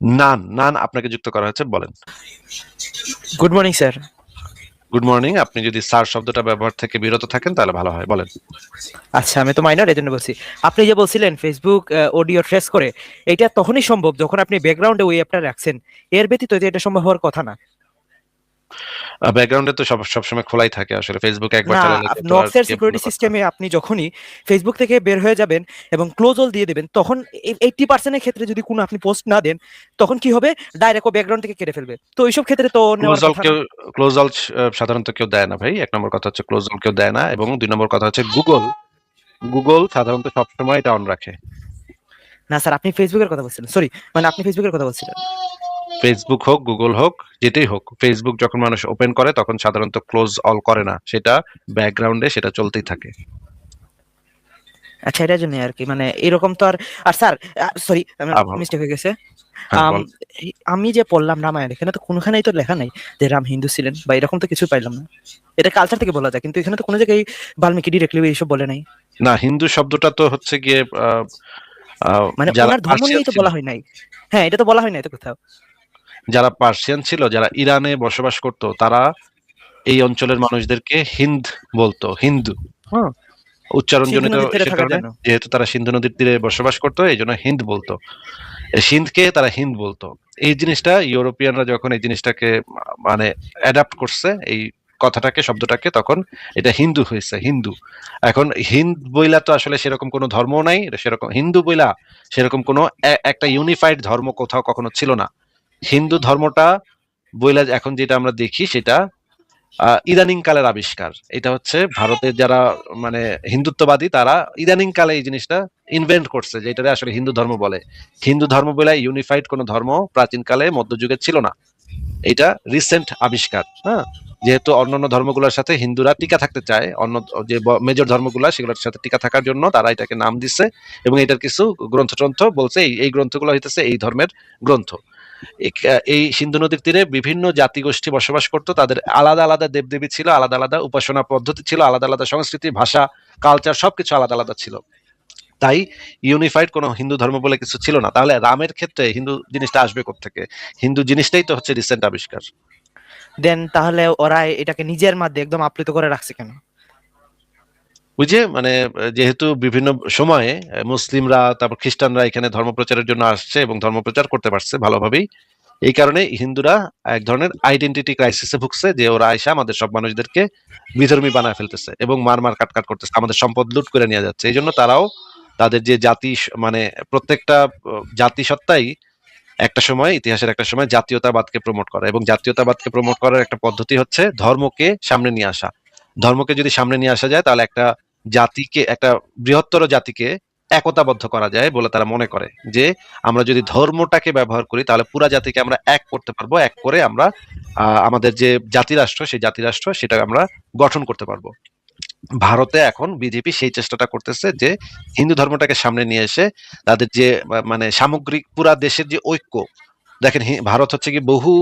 নান নান আপনাকে যুক্ত করা হয়েছে বলেন। Good morning sir good morning আপনি যদি স্যার শব্দটা ব্যবহার থেকে বিরত থাকেন তাহলে ভালো হয় বলেন। আচ্ছা আমি তো মাইনর এজন্য বলছি। আপনি যে বলছিলেন ফেসবুক অডিও ট্রেস করে এটা তখনই সম্ভব যখন আপনি ব্যাকগ্রাউন্ডে ওই অ্যাপটা রাখছেন। এর ব্যতীত এটা সম্ভব হওয়ার কথা না। ব্যাকগ্রাউন্ডে তো সব সবসময় খোলাই থাকে। আসলে ফেসবুক একবার চালালে নক্সের সিকিউরিটি সিস্টেমে আপনি যখনই ফেসবুক থেকে বের হয়ে যাবেন এবং ক্লোজ অল দিয়ে দেবেন তখন এইটটি পার্সেন্টের ক্ষেত্রে যদি কোনো আপনি পোস্ট না দেন তখন কি হবে? ডাইরেক্ট ব্যাকগ্রাউন্ড থেকে কেটে ফেলবে। তো এইসব ক্ষেত্রে তো ক্লোজ অল কেউ ক্লোজ অল সাধারণত কেউ দেয় না ভাই। এক নম্বর কথা হচ্ছে ক্লোজ অল কেউ দেয় না এবং দুই নম্বর কথা হচ্ছে গুগল গুগল সাধারণত সবসময় এটা অন রাখে। না স্যার আপনি ফেসবুকের কথা বলছিলেন। সরি মানে আপনি ফেসবুকের কথা বলছিলেন। ফেসবুক হোক গুগল হোক যেটাই হোক ফেসবুক যখন মানুষ ওপেন করে তখন সাধারণত ক্লোজ অল করে না। সেটা ব্যাকগ্রাউন্ডে সেটা চলতেই থাকে। আচ্ছা এটার জন্য আর কি মানে এরকম তো আর আর স্যার সরি। মিস্টেক হয়ে গেছে। হ্যাঁ, আম, যে পড়লাম রামায়ণ এখানে তো কোনোখানেই তো লেখা নাই যে রাম হিন্দু ছিলেন বা এরকম তো কিছু পাইলাম না। এটা কালচার থেকে বলা যায় কিন্তু এখানে তো কোনো জায়গায় বাল্মীকি ডিরেক্টলি এইসব বলে নাই। না হিন্দু শব্দটা তো হচ্ছে গিয়ে মানে ওনার ধর্ম নিয়েই তো বলা হয় নাই। হ্যাঁ এটা তো বলা হয় নাই তো কোথাও যারা পার্সিয়ান ছিল যারা ইরানে বসবাস করত তারা এই অঞ্চলের মানুষদেরকে হিন্দ বলতো হিন্দু। হ্যাঁ উচ্চারণ জনিত। যেহেতু তারা সিন্ধু নদীর তীরে বসবাস করতো এই জন্য হিন্দ বলতো। সিন্ধকে তারা হিন্দ বলতো। এই জিনিসটা ইউরোপিয়ানরা যখন এই জিনিসটাকে মানে অ্যাডাপ্ট করছে এই কথাটাকে শব্দটাকে তখন এটা হিন্দু হয়েছে হিন্দু। এখন হিন্দ বইলা তো আসলে সেরকম কোনো ধর্ম নাই সেরকম হিন্দু বইলা সেরকম কোনো একটা ইউনিফাইড ধর্ম কোথাও কখনো ছিল না। হিন্দু ধর্মটা বইলা এখন যেটা আমরা দেখি সেটা ইদানিং কালের আবিষ্কার। এটা হচ্ছে ভারতের যারা মানে হিন্দুত্ববাদী তারা ইদানিং কালে এই জিনিসটা ইনভেন্ট করছে যেটা আসলে হিন্দু ধর্ম বলে। হিন্দু ধর্ম বলে ইউনিফাইড কোনো ধর্ম প্রাচীনকালে মধ্যযুগে ছিল না। এটা রিসেন্ট আবিষ্কার হ্যাঁ? যেহেতু অন্যান্য ধর্মগুলোর সাথে হিন্দুরা টিকা থাকতে চায়, অন্য যে মেজর ধর্মগুলো সেগুলোর সাথে টিকা থাকার জন্য তারা এটাকে নাম দিচ্ছে এবং এটার কিছু গ্রন্থ টন্থ বলছে এই গ্রন্থগুলো হইতেছে এই ধর্মের গ্রন্থ। এই সিন্ধু নদীর তীরে বিভিন্ন জাতিগোষ্ঠী বসবাস করতো। তাদের আলাদা আলাদা দেবদেবী ছিল, আলাদা আলাদা উপাসনা পদ্ধতি ছিল, আলাদা আলাদা সংস্কৃতি, ভাষা কালচার সবকিছু আলাদা আলাদা ছিল। তাই ইউনিফাইড কোনো হিন্দু ধর্ম বলে কিছু ছিল না। তাহলে রামের ক্ষেত্রে হিন্দু জিনিসটা আসবে থেকে হিন্দু জিনিসটাই তো হচ্ছে রিসেন্ট আবিষ্কার। দেন তাহলে ওরা এটাকে নিজের মাধ্যমে একদম আপ্লুত করে রাখছে কেন? বুঝে মানে যেহেতু বিভিন্ন সময়ে মুসলিমরা তারপর খ্রিস্টানরা এখানে ধর্মপ্রচারের জন্য আসছে এবং ধর্মপ্রচার করতে পারছে ভালোভাবেই। এই কারণে হিন্দুরা এক ধরনের আইডেন্টিটি ক্রাইসিসে ভুগছে যে ওরা আয়সা আমাদের সব মানুষদেরকে বিধর্মী বানায় ফেলতেছে এবং মার মার কাট কাট করতেছে আমাদের সম্পদ লুট করে নিয়ে যাচ্ছে। এই জন্য তারাও তাদের যে জাতি মানে প্রত্যেকটা আহ, জাতিসত্তাই একটা সময় ইতিহাসের একটা সময় জাতীয়তাবাদকে প্রমোট করা এবং জাতীয়তাবাদকে প্রমোট করার একটা পদ্ধতি হচ্ছে ধর্মকে সামনে নিয়ে আসা। ধর্মকে যদি সামনে নিয়ে আসা যায় তাহলে একটা জাতিকে, একটা বৃহত্তর জাতিকে একতাবদ্ধ করা যায় বলে তারা মনে করে। যে আমরা যদি ধর্মটাকে ব্যবহার করি, তাহলে পুরা জাতিকে আমরা এক করতে পারব, এক করে আমরা আমাদের যে জাতিরাষ্ট্র, সেই জাতিরাষ্ট্র সেটা আমরা গঠন করতে পারব। ভারতে এখন বিজেপি সেই চেষ্টাটা করতেছে যে হিন্দু ধর্মটাকে সামনে নিয়ে এসে তাদের যে মানে সামগ্রিক পুরা দেশের যে ঐক্য, দেখেন ভারত হচ্ছে কি বহু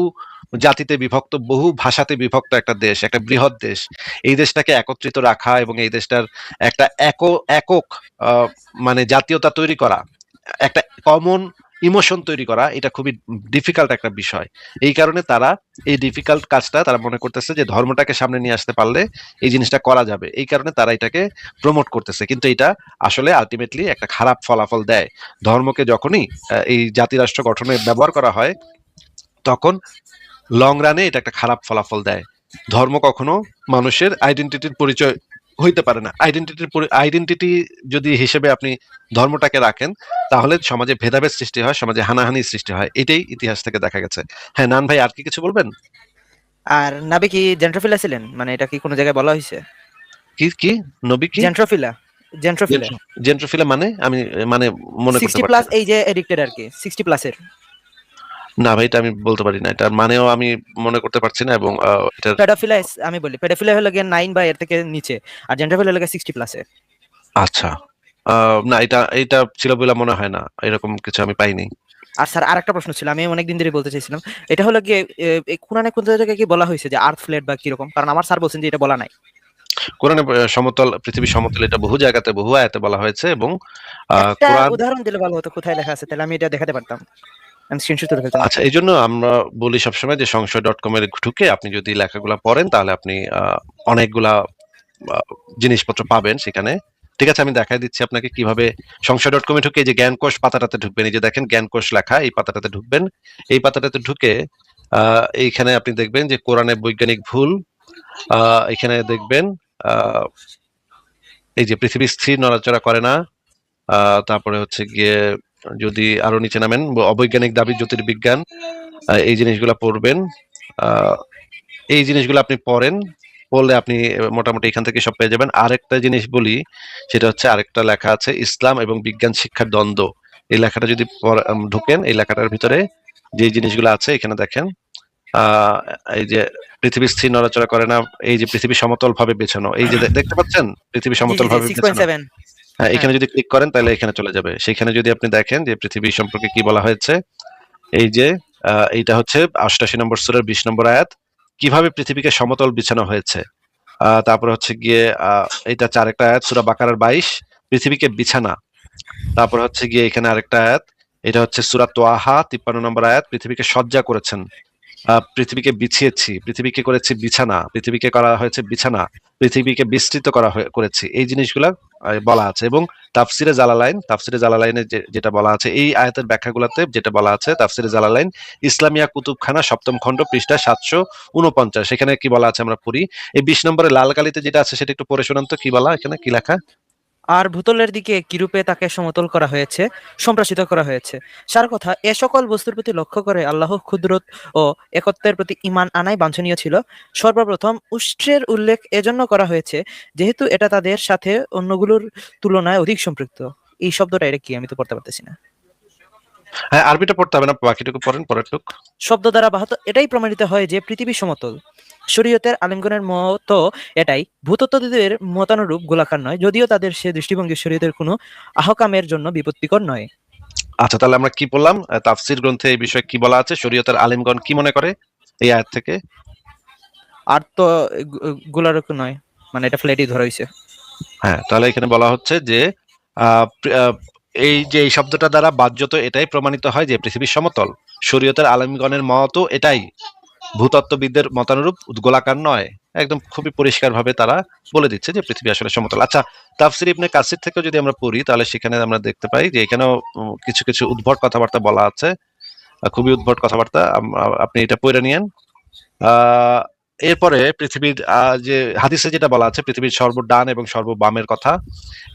জাতিতে বিভক্ত, বহু ভাষাতে বিভক্ত একটা দেশ, একটা বৃহৎ দেশ। এই দেশটাকে একত্রিত রাখা এবং এই দেশটার একটা এক- একক মানে জাতীয়তা তৈরি করা, একটা কমন ইমোশন তৈরি করা, এটা খুবই ডিফিকাল্ট একটা বিষয়। এই কারণে তারা এই ডিফিকাল্ট কাজটা তারা মনে করতেছে যে ধর্মটাকে সামনে নিয়ে আসতে পারলে এই জিনিসটা করা যাবে। এই কারণে তারা এটাকে প্রমোট করতেছে। কিন্তু এটা আসলে আলটিমেটলি একটা খারাপ ফলাফল দেয়। ধর্মকে যখনই এই জাতিরাষ্ট্র গঠনে ব্যবহার করা হয়, তখন লং রানে এটা একটা খারাপ ফলাফল দেয়। ধর্ম কখনো মানুষের আইডেন্টিটির পরিচয় হইতে পারে না। আইডেন্টিটির আইডেন্টিটি যদি হিসেবে আপনি ধর্মটাকে রাখেন তাহলে সমাজে ভেদাভেদ সৃষ্টি হয় সমাজে হানাহানি সৃষ্টি হয়। এটাই ইতিহাস থেকে দেখা গেছে। হ্যাঁ নান ভাই আর কি কিছু বলবেন? আর নাবে কি জেন্ট্রোফিলা ছিলেন? মানে এটা কি কোনো জায়গায় বলা হয়েছে? কি কি? নবী কি? জেন্ট্রোফিলা। জেন্ট্রোফিলা। জেন্ট্রোফিলা মানে? আমি মানে মনে করতে সিক্সটি পারছি প্লাস এই যে এডিক্টেড আর কি সিক্সটি প্লাসের না ভাই এটা আমি বলতে পারি না। এটার মানেও আমি মনে করতে পারছি না এবং এটার পেডোফিলা আমি বলি পেডোফিলা হলো গিয়ে নাইন বা এর থেকে নিচে আর জেন্ট্রোফিলা হলো সিক্সটি প্লাসে আচ্ছা। না এটা এটা ছিল বলে মনে হয় না এরকম কিছু আমি পাইনি। আর স্যার আরেকটা প্রশ্ন ছিল আমি অনেকদিন ধরে বলতে চাইছিলাম এটা হলো এ, এই কোরআনে কোন জায়গায় কি বলা হয়েছে যে আর্থ ফ্ল্যাট বা কীরকম? কারণ আমার স্যার বলছেন যে এটা বলা নাই। কোরআনে সমতল পৃথিবী সমতল এটা বহু জায়গাতে বহু আয়াতে বলা হয়েছে এবং কোরআন উদাহরণ দিলে ভালো হতো কোথায় লেখা আছে তাহলে আমি এটা দেখাতে পারতাম। আমি স্ক্রিনশট তুলে ফেলতাম। আচ্ছা এই জন্য আমরা বলি সবসময় যে সংশয় ডট কম এর ঢুকে আপনি যদি লেখাগুলা পড়েন, তাহলে আপনি অনেকগুলা জিনিসপত্র পাবেন সেখানে। ঠিক আছে, আমি দেখাই দিচ্ছি আপনাকে কীভাবে সংশয় ডট কমে ঢুকে যে জ্ঞানকোষ পাতাটাতে ঢুকবেন। এই যে দেখেন জ্ঞানকোষ লেখা, এই পাতাটাতে ঢুকবেন। এই পাতাটাতে ঢুকে এইখানে আপনি দেখবেন যে কোরআনে বৈজ্ঞানিক ভুল এখানে দেখবেন এই যে পৃথিবী স্থির নড়াচড়া করে না তারপরে হচ্ছে গিয়ে যদি আরও নিচে নামেন অবৈজ্ঞানিক দাবি জ্যোতির্বিজ্ঞান এই জিনিসগুলো পড়বেন। এই জিনিসগুলো আপনি পড়েন পড়লে আপনি মোটামুটি এখান থেকে সব পেয়ে যাবেন। আরেকটা জিনিস বলি সেটা হচ্ছে আরেকটা লেখা আছে ইসলাম এবং বিজ্ঞান শিক্ষার দ্বন্দ্ব। এই লেখাটা যদি ঢোকেন এই লেখাটার ভিতরে যে জিনিসগুলো আছে এখানে দেখেন আহ এই যে পৃথিবী স্থির নড়াচড়া করে না এই যে পৃথিবী সমতল ভাবে বেছানো এই যে দেখতে পাচ্ছেন? পৃথিবী সমতল ভাবে বেছানো। হ্যাঁ এখানে যদি ক্লিক করেন তাহলে এখানে চলে যাবে। সেখানে যদি আপনি দেখেন যে পৃথিবী সম্পর্কে কি বলা হয়েছে এই যে এইটা হচ্ছে অষ্টাশি নম্বর সুরের বিশ নম্বর আয়াত কীভাবে পৃথিবীকে সমতল বিছানো হয়েছে? আহ, তারপরে হচ্ছে গিয়ে আহ, এটা চার একটা আয়াত সুরা বাকারার বাইশ পৃথিবীকে বিছানা। তারপর হচ্ছে গিয়ে এখানে আরেকটা আয়াত এটা হচ্ছে সুরা তোয়াহা তিপ্পান্ন নম্বর আয়াত পৃথিবীকে সজ্জা করেছেন। পৃথিবীকে বিছিয়েছি, পৃথিবীকে করেছি বিছানা, পৃথিবীকে করা হয়েছে বিছানা, পৃথিবীকে বিস্তৃত করা করেছি। এই জিনিসগুলা বলা আছে এবং তাফসিরে জালালাইন, তাফসিরে জালালাইনে যেটা বলা আছে, এই আয়াতের ব্যাখ্যাগুলোতে যেটা বলা আছে, তাফসিরে জালালাইন, ইসলামিয়া কুতুবখানা সপ্তম খণ্ড পৃষ্ঠা সাতশো উনপঞ্চাশ। সেখানে কি বলা আছে আমরা পড়ি, এই বিশ নম্বরে লাল কালিতে যেটা আছে সেটা একটু পড়ে শোনান তো, কি বলা এখানে, কি লেখা? আর ভূতলের দিকে কিরূপে তাকে সমতল করা হয়েছে সম্প্রসারিত করা হয়েছে? সার কথা এ সকল বস্তুর প্রতি লক্ষ্য করে আল্লাহ ক্ষুদ্রত ও একত্বের প্রতি ইমান আনাই বাঞ্ছনীয় ছিল। সর্বপ্রথম উষ্ট্রের উল্লেখ এজন্য করা হয়েছে যেহেতু এটা তাদের সাথে অন্যগুলোর তুলনায় অধিক সম্পৃক্ত। এই শব্দটা এটা কি? আমি তো পড়তে পারতেছি না। হ্যাঁ আরবিটা পড়তে হবে না বাকিটুকু পড়েন পরেরটুক। শব্দ দ্বারা বাহত এটাই প্রমাণিত হয় যে পৃথিবী সমতল। শরীয়তের আলিমগণের মতো এটাই। ভূতত্ত্বদের মতানুরূপ গোলাকার নয় যদিও তাদের সে দৃষ্টিভঙ্গি শরীয়তের কোনো আহকামের জন্য বিপত্তিকর নয়। আচ্ছা তাহলে আমরা কি বললাম তাফসির গ্রন্থে এই বিষয়ে কি বলা আছে? শরীয়তের আলিমগণ কি মনে করে এই আয়াত থেকে? আর তো গোলারক নয় মানে এটা ফ্ল্যাটই ধরা হয়েছে হ্যাঁ তাহলে এখানে বলা হচ্ছে যে আহ, এই যে এই শব্দটা দ্বারা বাহ্যত এটাই প্রমাণিত হয় যে পৃথিবীর সমতল। শরীয়তের আলমগণের মতও এটাই। ভূতত্ত্ববিদদের মতানুরূপ গোলাকার নয়। একদম খুবই পরিষ্কার ভাবে তারা বলে দিচ্ছে যে পৃথিবী আসলে সমতল। আচ্ছা তাফসির ইবনে কাসির থেকেও যদি আমরা পড়ি, তাহলে সেখানে আমরা দেখতে পাই যে এখানেও কিছু কিছু উদ্ভট কথাবার্তা বলা আছে। খুবই উদ্ভট কথাবার্তা। আপনি এটা পড়ে নিয়েন। আহ এরপরে পৃথিবীর যে হাদিসে যেটা বলা আছে, পৃথিবীর সর্বডান এবং সর্ববামের কথা,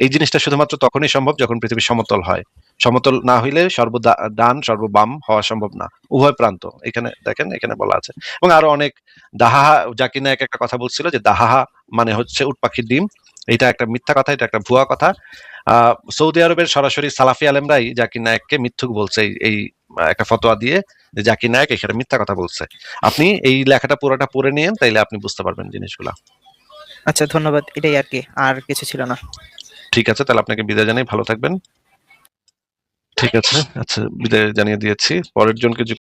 এই জিনিসটা শুধুমাত্র তখনই সম্ভব যখন পৃথিবী সমতল হয়। সমতল না হইলে সর্বদা ডান সর্ববাম হওয়া সম্ভব না। উভয় প্রান্ত। এখানে দেখেন, এখানে বলা আছে। এবং আরও অনেক দাহাহা জাকির নায়ক একটা কথা বলছিল যে দাহাহা মানে হচ্ছে উট পাখির ডিম। এটা একটা মিথ্যা কথা, এটা একটা ভুয়া কথা। সৌদি আরবের সরাসরি সালাফি আলেমরাই জাকির নায়ককে মিথ্যুক বলছে এই, একটা ফতোয়া দিয়ে যে জাকির নায়ক এখানে মিথ্যা কথা বলছে। আপনি এই লেখাটা পুরোটা পড়ে নিয়েন তাইলে আপনি বুঝতে পারবেন জিনিসগুলা। আচ্ছা ধন্যবাদ। এটাই আর কি আর কিছু ছিল না। ঠিক আছে তাহলে আপনাকে বিদায় জানাই ভালো থাকবেন। ঠিক আছে আচ্ছা বিদায় জানিয়ে দিয়েছি। পরের জনকে